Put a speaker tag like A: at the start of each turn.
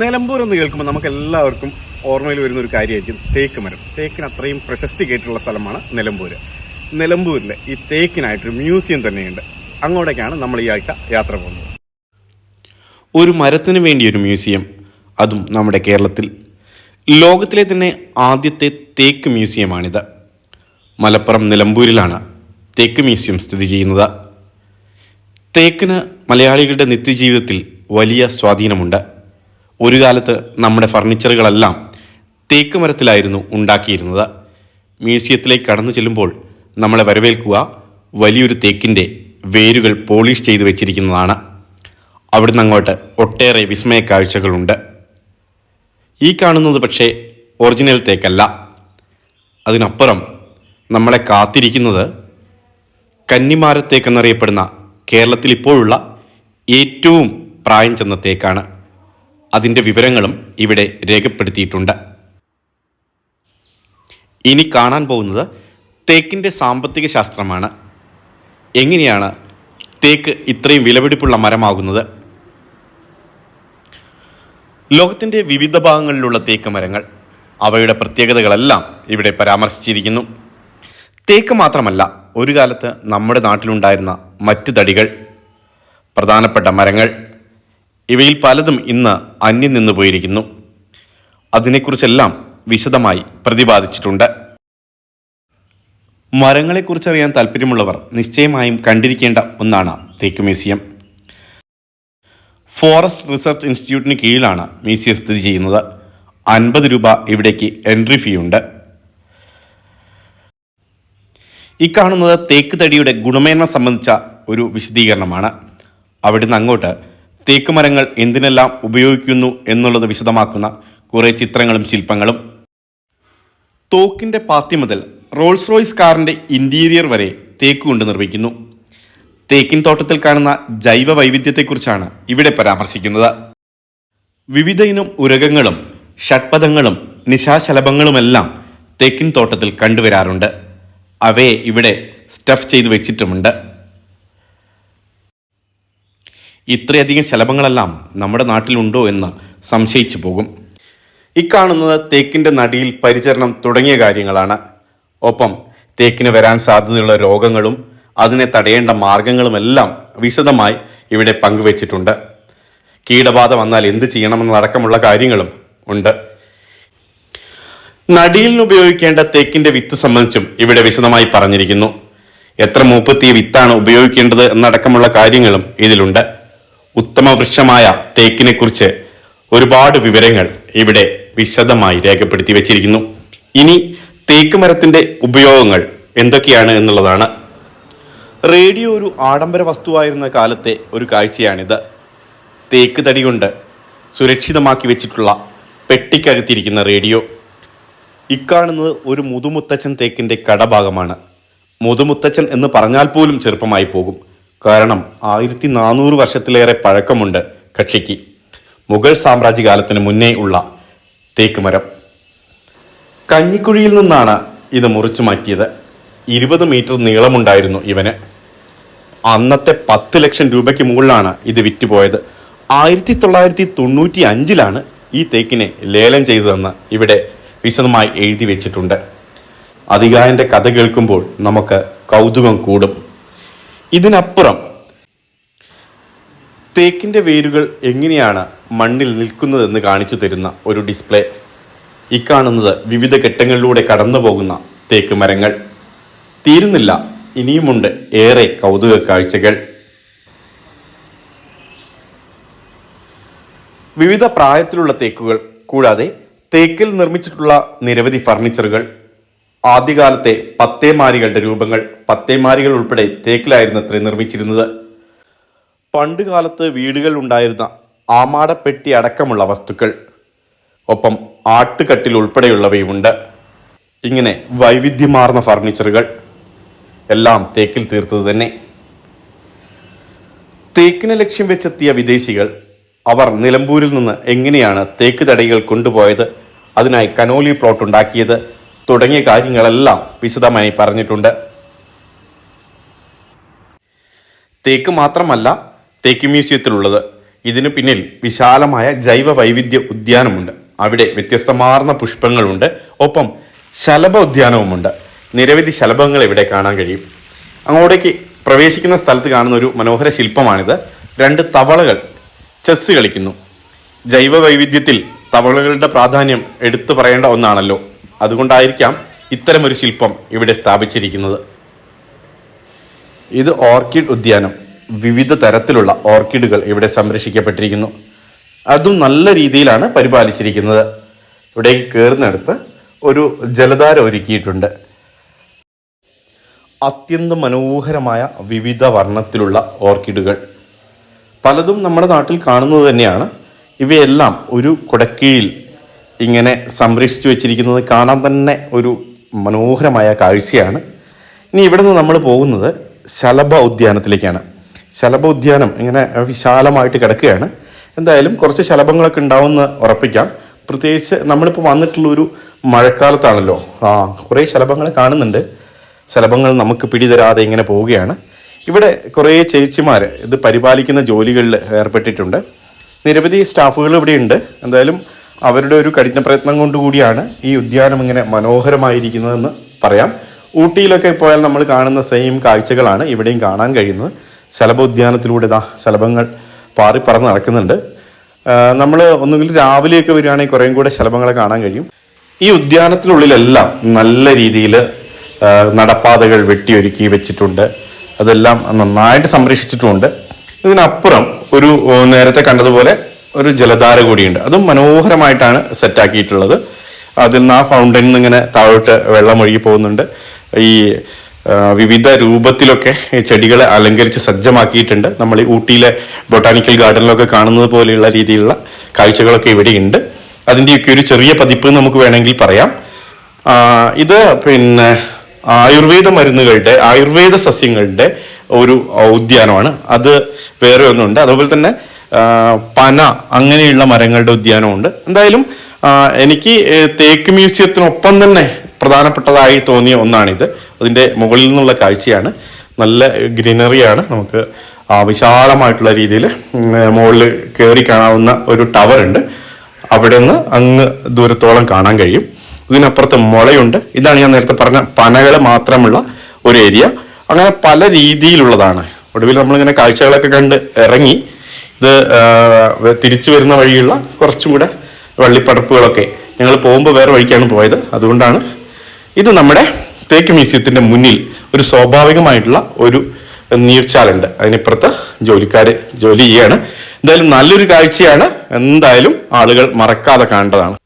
A: നിലമ്പൂർ എന്ന് കേൾക്കുമ്പോൾ നമുക്ക് എല്ലാവർക്കും ഓർമ്മയിൽ വരുന്ന ഒരു കാര്യമായിരിക്കും തേക്ക് മരം. തേക്കിന് അത്രയും പ്രശസ്തി കേട്ടുള്ള സ്ഥലമാണ് നിലമ്പൂർ നിലമ്പൂരിൽ ഈ തേക്കിനായിട്ടൊരു മ്യൂസിയം തന്നെയുണ്ട്. അങ്ങോട്ടേക്കാണ് നമ്മൾ ഈ ആഴ്ച യാത്ര പോകുന്നത്.
B: ഒരു മരത്തിന് വേണ്ടി ഒരു മ്യൂസിയം അതും നമ്മുടെ കേരളത്തിൽ. ലോകത്തിലെ തന്നെ ആദ്യത്തെ തേക്ക് മ്യൂസിയമാണിത്. മലപ്പുറം നിലമ്പൂരിലാണ് തേക്ക് മ്യൂസിയം സ്ഥിതി ചെയ്യുന്നത്. തേക്കിന് മലയാളികളുടെ നിത്യജീവിതത്തിൽ വലിയ സ്വാധീനമുണ്ട്. ഒരു കാലത്ത് നമ്മുടെ ഫർണിച്ചറുകളെല്ലാം തേക്ക് മരത്തിലായിരുന്നു ഉണ്ടാക്കിയിരുന്നത്. മ്യൂസിയത്തിലേക്ക് കടന്നു ചെല്ലുമ്പോൾ നമ്മളെ വരവേൽക്കുക വലിയൊരു തേക്കിന്റെ വേരുകൾ പോളിഷ് ചെയ്തു വെച്ചിരിക്കുന്നതാണ്. അവിടുന്ന് അങ്ങോട്ട് ഒട്ടേറെ വിസ്മയ കാഴ്ചകളുണ്ട്. ഈ കാണുന്നത് പക്ഷേ ഒറിജിനൽ തേക്കല്ല. അതിനപ്പുറം നമ്മളെ കാത്തിരിക്കുന്നത് കന്നിമാരത്തേക്കെന്നറിയപ്പെടുന്ന കേരളത്തിൽ ഇപ്പോഴുള്ള ഏറ്റവും പ്രായം ചെന്ന തേക്കാണ്. അതിന്റെ വിവരങ്ങളും ഇവിടെ രേഖപ്പെടുത്തിയിട്ടുണ്ട്. ഇനി കാണാൻ പോകുന്നത് തേക്കിന്റെ സാമ്പത്തിക ശാസ്ത്രമാണ്. എങ്ങനെയാണ് തേക്ക് ഇത്രയും വിലപിടിപ്പുള്ള മരമാകുന്നത്? ലോകത്തിന്റെ വിവിധ ഭാഗങ്ങളിലുള്ള തേക്ക് മരങ്ങൾ അവയുടെ പ്രത്യേകതകളെല്ലാം ഇവിടെ പരാമർശിച്ചിരിക്കുന്നു. തേക്ക് മാത്രമല്ല ഒരു കാലത്ത് നമ്മുടെ നാട്ടിലുണ്ടായിരുന്ന മറ്റു തടികൾ പ്രധാനപ്പെട്ട മരങ്ങൾ ഇവയിൽ പലതും ഇന്ന് അന്യം നിന്നു പോയിരിക്കുന്നു. അതിനെക്കുറിച്ചെല്ലാം വിശദമായി പ്രതിപാദിച്ചിട്ടുണ്ട്. മരങ്ങളെക്കുറിച്ച് അറിയാൻ താല്പര്യമുള്ളവർ നിശ്ചയമായും കണ്ടിരിക്കേണ്ട ഒന്നാണ് തേക്ക് മ്യൂസിയം. ഫോറസ്റ്റ് റിസർച്ച് ഇൻസ്റ്റിറ്റ്യൂട്ടിന് കീഴിലാണ് മ്യൂസിയം സ്ഥിതി ചെയ്യുന്നത്. അൻപത് രൂപ ഇവിടേക്ക് എൻട്രി ഫീ ഉണ്ട് ഈ കാണുന്നത് തേക്ക് തടിയുടെ ഗുണമേന്മ സംബന്ധിച്ച ഒരു വിശദീകരണമാണ്. അവിടുന്ന് അങ്ങോട്ട് തേക്ക് മരങ്ങൾ എന്തിനെല്ലാം ഉപയോഗിക്കുന്നു എന്നുള്ളത് വിശദമാക്കുന്ന കുറേ ചിത്രങ്ങളും ശില്പങ്ങളും. തോക്കിന്റെ പാത്തി മുതൽ റോൾസ് റോയ്സ് കാറിന്റെ ഇന്റീരിയർ വരെ തേക്ക് കൊണ്ട് നിർമ്മിക്കുന്നു. തേക്കിൻ തോട്ടത്തിൽ കാണുന്ന ജൈവ വൈവിധ്യത്തെക്കുറിച്ചാണ് ഇവിടെ പരാമർശിക്കുന്നത്. വിവിധ ഇനം ഉരകങ്ങളും ഷഡ്പഥങ്ങളും നിശാശലഭങ്ങളുമെല്ലാം തേക്കിൻ തോട്ടത്തിൽ കണ്ടുവരാറുണ്ട്. അവയെ ഇവിടെ സ്റ്റഫ് ചെയ്തു വെച്ചിട്ടുമുണ്ട്. ഇത്രയധികം ശലഭങ്ങളെല്ലാം നമ്മുടെ നാട്ടിലുണ്ടോ എന്ന് സംശയിച്ചു പോകും. ഇക്കാണുന്നത് തേക്കിന്റെ നടിയിൽ പരിചരണം തുടങ്ങിയ കാര്യങ്ങളാണ്. ഒപ്പം തേക്കിന് വരാൻ സാധ്യതയുള്ള രോഗങ്ങളും അതിനെ തടയേണ്ട മാർഗങ്ങളുമെല്ലാം വിശദമായി ഇവിടെ പങ്കുവച്ചിട്ടുണ്ട്. കീടബാധ വന്നാൽ എന്ത് ചെയ്യണമെന്നടക്കമുള്ള കാര്യങ്ങളും ഉണ്ട്. നടിയിൽ ഉപയോഗിക്കേണ്ട തേക്കിന്റെ വിത്ത് സംബന്ധിച്ചും ഇവിടെ വിശദമായി പറഞ്ഞിരിക്കുന്നു. എത്ര മൂപ്പത്തിയ വിത്താണ് ഉപയോഗിക്കേണ്ടത് എന്നടക്കമുള്ള കാര്യങ്ങളും ഇതിലുണ്ട്. ഉത്തമ വൃക്ഷമായ തേക്കിനെ കുറിച്ച് ഒരുപാട് വിവരങ്ങൾ ഇവിടെ വിശദമായി രേഖപ്പെടുത്തി വച്ചിരിക്കുന്നു. ഇനി തേക്ക് മരത്തിന്റെ ഉപയോഗങ്ങൾ എന്തൊക്കെയാണ് എന്നുള്ളതാണ്. റേഡിയോ ഒരു ആഡംബര വസ്തുവായിരുന്ന കാലത്തെ ഒരു കാഴ്ചയാണിത്. തേക്ക് തടി കൊണ്ട് സുരക്ഷിതമാക്കി വെച്ചിട്ടുള്ള പെട്ടിക്കകത്തിരിക്കുന്ന റേഡിയോ. ഇക്കാണുന്നത് ഒരു മുതുമുത്തച്ഛൻ തേക്കിന്റെ കടഭാഗമാണ്. മുതുമുത്തച്ഛൻ എന്ന് പറഞ്ഞാൽ പോലും ചെറുപ്പമായി പോകും. കാരണം ആയിരത്തി നാനൂറ് വർഷത്തിലേറെ പഴക്കമുണ്ട് കക്ഷിക്ക്. മുഗൾ സാമ്രാജ്യകാലത്തിന് മുന്നേ ഉള്ള തേക്ക് മരം കഞ്ഞിക്കുഴിയിൽ നിന്നാണ് ഇത് മുറിച്ചു മാറ്റിയത്. ഇരുപത് മീറ്റർ നീളമുണ്ടായിരുന്നു ഇവന്. അന്നത്തെ പത്ത് ലക്ഷം രൂപയ്ക്ക് മുകളിലാണ് ഇത് വിറ്റുപോയത്. ആയിരത്തി തൊള്ളായിരത്തി തൊണ്ണൂറ്റി അഞ്ചിലാണ് ഈ തേക്കിനെ ലേലം ചെയ്തതെന്ന് ഇവിടെ വിശദമായി എഴുതി വെച്ചിട്ടുണ്ട്. അധികായന്റെ കഥ കേൾക്കുമ്പോൾ നമുക്ക് കൗതുകം കൂടും. ഇതിനപ്പുറം തേക്കിന്റെ വേരുകൾ എങ്ങനെയാണ് മണ്ണിൽ നിൽക്കുന്നതെന്ന് കാണിച്ചു തരുന്ന ഒരു ഡിസ്പ്ലേ. ഇക്കാണുന്നത് വിവിധ ഘട്ടങ്ങളിലൂടെ കടന്നു പോകുന്ന തേക്ക് മരങ്ങൾ. തീരുന്നില്ല ഇനിയുമുണ്ട് ഏറെ കൗതുക കാഴ്ചകൾ. വിവിധ പ്രായത്തിലുള്ള തേക്കുകൾ കൂടാതെ തേക്കിൽ നിർമ്മിച്ചിട്ടുള്ള നിരവധി ഫർണിച്ചറുകൾ ആദ്യകാലത്തെ പത്തേമാരികളുടെ രൂപങ്ങൾ പത്തേമാരികൾ ഉൾപ്പെടെ തേക്കിലായിരുന്നു അത്ര നിർമ്മിച്ചിരുന്നത്. പണ്ട് കാലത്ത് വീടുകളിൽ ഉണ്ടായിരുന്ന ആമാടപ്പെട്ടി അടക്കമുള്ള വസ്തുക്കൾ ഒപ്പം ആട്ടുകട്ടിൽ ഉൾപ്പെടെയുള്ളവയുമുണ്ട്. ഇങ്ങനെ വൈവിധ്യമാർന്ന ഫർണിച്ചറുകൾ എല്ലാം തേക്കിൽ തീർത്തത് തന്നെ. തേക്കിനെ ലക്ഷ്യം വെച്ചെത്തിയ വിദേശികൾ അവർ നിലമ്പൂരിൽ നിന്ന് എങ്ങനെയാണ് തേക്ക് തടികൾ കൊണ്ടുപോയത് അതിനായി കനോലി പ്ലോട്ട് ഉണ്ടാക്കിയത് തുടങ്ങിയ കാര്യങ്ങളെല്ലാം വിശദമായി പറഞ്ഞിട്ടുണ്ട്. തേക്ക് മാത്രമല്ല തേക്ക് മ്യൂസിയത്തിലുള്ളത്. ഇതിനു പിന്നിൽ വിശാലമായ ജൈവ വൈവിധ്യ ഉദ്യാനമുണ്ട്. അവിടെ വ്യത്യസ്തമാർന്ന പുഷ്പങ്ങളുണ്ട്. ഒപ്പം ശലഭ ഉദ്യാനവുമുണ്ട്. നിരവധി ശലഭങ്ങൾ ഇവിടെ കാണാൻ കഴിയും. അങ്ങോട്ടേക്ക് പ്രവേശിക്കുന്ന സ്ഥലത്ത് കാണുന്ന ഒരു മനോഹര ശില്പമാണിത്. രണ്ട് തവളകൾ ചെസ് കളിക്കുന്നു. ജൈവ വൈവിധ്യത്തിൽ തവളകളുടെ പ്രാധാന്യം എടുത്തു പറയേണ്ട ഒന്നാണല്ലോ. അതുകൊണ്ടായിരിക്കാം ഇത്തരമൊരു ശില്പം ഇവിടെ സ്ഥാപിച്ചിരിക്കുന്നത്. ഇത് ഓർക്കിഡ് ഉദ്യാനം. വിവിധ തരത്തിലുള്ള ഓർക്കിഡുകൾ ഇവിടെ സംരക്ഷിക്കപ്പെട്ടിരിക്കുന്നു. അതും നല്ല രീതിയിലാണ് പരിപാലിച്ചിരിക്കുന്നത്. ഇവിടേക്ക് കയറുന്നിടത്ത് ഒരു ജലധാര ഒരുക്കിയിട്ടുണ്ട്. അത്യന്തം മനോഹരമായ വിവിധ വർണത്തിലുള്ള ഓർക്കിഡുകൾ. പലതും നമ്മുടെ നാട്ടിൽ കാണുന്നത് തന്നെയാണ്. ഇവയെല്ലാം ഒരു കുടക്കീഴിൽ ഇങ്ങനെ സംരക്ഷിച്ചു വെച്ചിരിക്കുന്നത് കാണാൻ തന്നെ ഒരു മനോഹരമായ കാഴ്ചയാണ്. ഇനി ഇവിടെ നിന്ന് നമ്മൾ പോകുന്നത് ശലഭ ഉദ്യാനത്തിലേക്കാണ്. ശലഭ ഉദ്യാനം ഇങ്ങനെ വിശാലമായിട്ട് കിടക്കുകയാണ്. എന്തായാലും കുറച്ച് ശലഭങ്ങളൊക്കെ ഉണ്ടാവുമെന്ന് ഉറപ്പിക്കാം. പ്രത്യേകിച്ച് നമ്മളിപ്പോൾ വന്നിട്ടുള്ള ഒരു മഴക്കാലത്താണല്ലോ. ആ കുറേ ശലഭങ്ങൾ കാണുന്നുണ്ട്. ശലഭങ്ങൾ നമുക്ക് പിടിതരാതെ ഇങ്ങനെ പോവുകയാണ്. ഇവിടെ കുറേ ചേച്ചിമാർ ഇത് പരിപാലിക്കുന്ന ജോലികളിൽ ഏർപ്പെട്ടിട്ടുണ്ട്. നിരവധി സ്റ്റാഫുകൾ ഇവിടെയുണ്ട്. എന്തായാലും അവരുടെ ഒരു കഠിന പ്രയത്നം കൊണ്ടുകൂടിയാണ് ഈ ഉദ്യാനം ഇങ്ങനെ മനോഹരമായിരിക്കുന്നതെന്ന് പറയാം. ഊട്ടിയിലൊക്കെ പോയാൽ നമ്മൾ കാണുന്ന സെയിം കാഴ്ചകളാണ് ഇവിടെയും കാണാൻ കഴിയുന്നത്. ശലഭ ഉദ്യാനത്തിലൂടെ ഇതാ ശലഭങ്ങൾ പാറി പറന്ന് നടക്കുന്നുണ്ട്. നമ്മൾ ഒന്നുകിൽ രാവിലെയൊക്കെ വരികയാണെങ്കിൽ കുറേയും കൂടെ ശലഭങ്ങളെ കാണാൻ കഴിയും. ഈ ഉദ്യാനത്തിനുള്ളിലെല്ലാം നല്ല രീതിയിൽ നടപ്പാതകൾ വെട്ടിയൊരുക്കി വെച്ചിട്ടുണ്ട്. അതെല്ലാം നന്നായിട്ട് സംരക്ഷിച്ചിട്ടുമുണ്ട് ഇതിനപ്പുറം ഒരു നേരത്തെ കണ്ടതുപോലെ ഒരു ജലധാര കൂടിയുണ്ട്. അതും മനോഹരമായിട്ടാണ് സെറ്റാക്കിയിട്ടുള്ളത് അതിൽ നിന്ന് ആ ഫൗണ്ടനിൽ നിന്ന് ഇങ്ങനെ താഴോട്ട് വെള്ളം ഒഴുകി പോകുന്നുണ്ട്. ഈ വിവിധ രൂപത്തിലൊക്കെ ചെടികളെ അലങ്കരിച്ച് സജ്ജമാക്കിയിട്ടുണ്ട്. നമ്മൾ ഈ ഊട്ടിയിലെ ബൊട്ടാണിക്കൽ ഗാർഡനിലൊക്കെ കാണുന്നത് പോലെയുള്ള രീതിയിലുള്ള കാഴ്ചകളൊക്കെ ഇവിടെയുണ്ട്. അതിന്റെയൊക്കെ ഒരു ചെറിയ പതിപ്പ് നമുക്ക് വേണമെങ്കിൽ പറയാം. ഇത് പിന്നെ ആയുർവേദ മരുന്നുകളുടെ ആയുർവേദ സസ്യങ്ങളുടെ ഒരു ഉദ്യാനമാണ് അത് വേറെ ഒന്നുണ്ട്. അതുപോലെ തന്നെ പന അങ്ങനെയുള്ള മരങ്ങളുടെ ഉദ്യാനമുണ്ട്. എന്തായാലും എനിക്ക് തേക്ക് മ്യൂസിയത്തിനൊപ്പം തന്നെ പ്രധാനപ്പെട്ടതായി തോന്നിയ ഒന്നാണിത്. അതിന്റെ മുകളിൽ നിന്നുള്ള കാഴ്ചയാണ്. നല്ല ഗ്രീനറിയാണ്. നമുക്ക് വിശാലമായിട്ടുള്ള രീതിയിൽ മുകളിൽ കയറി കാണാവുന്ന ഒരു ടവർ ഉണ്ട് അവിടെ നിന്ന് അങ്ങ് ദൂരത്തോളം കാണാൻ കഴിയും. ഇതിനപ്പുറത്ത് മുളയുണ്ട്. ഇതാണ് ഞാൻ നേരത്തെ പറഞ്ഞ പനകൾ മാത്രമുള്ള ഒരു ഏരിയ. അങ്ങനെ പല രീതിയിലുള്ളതാണ്. ഒടുവിൽ നമ്മളിങ്ങനെ കാഴ്ചകളൊക്കെ കണ്ട് ഇറങ്ങി ഇത് തിരിച്ചു വരുന്ന വഴിയുള്ള കുറച്ചും കൂടെ വള്ളിപ്പടപ്പുകളൊക്കെ ഞങ്ങൾ പോകുമ്പോൾ വേറെ വഴിക്കാണ് പോയത്. അതുകൊണ്ടാണ് ഇത് നമ്മുടെ തേക്ക് മ്യൂസിയത്തിന്റെ മുന്നിൽ ഒരു സ്വാഭാവികമായിട്ടുള്ള ഒരു നീർച്ചാലുണ്ട്. അതിനിപ്പുറത്ത് ജോലിക്കാർ ജോലി ചെയ്യാണ്. എന്തായാലും നല്ലൊരു കാഴ്ചയാണ്. എന്തായാലും ആളുകൾ മറക്കാതെ കാണേണ്ടതാണ്.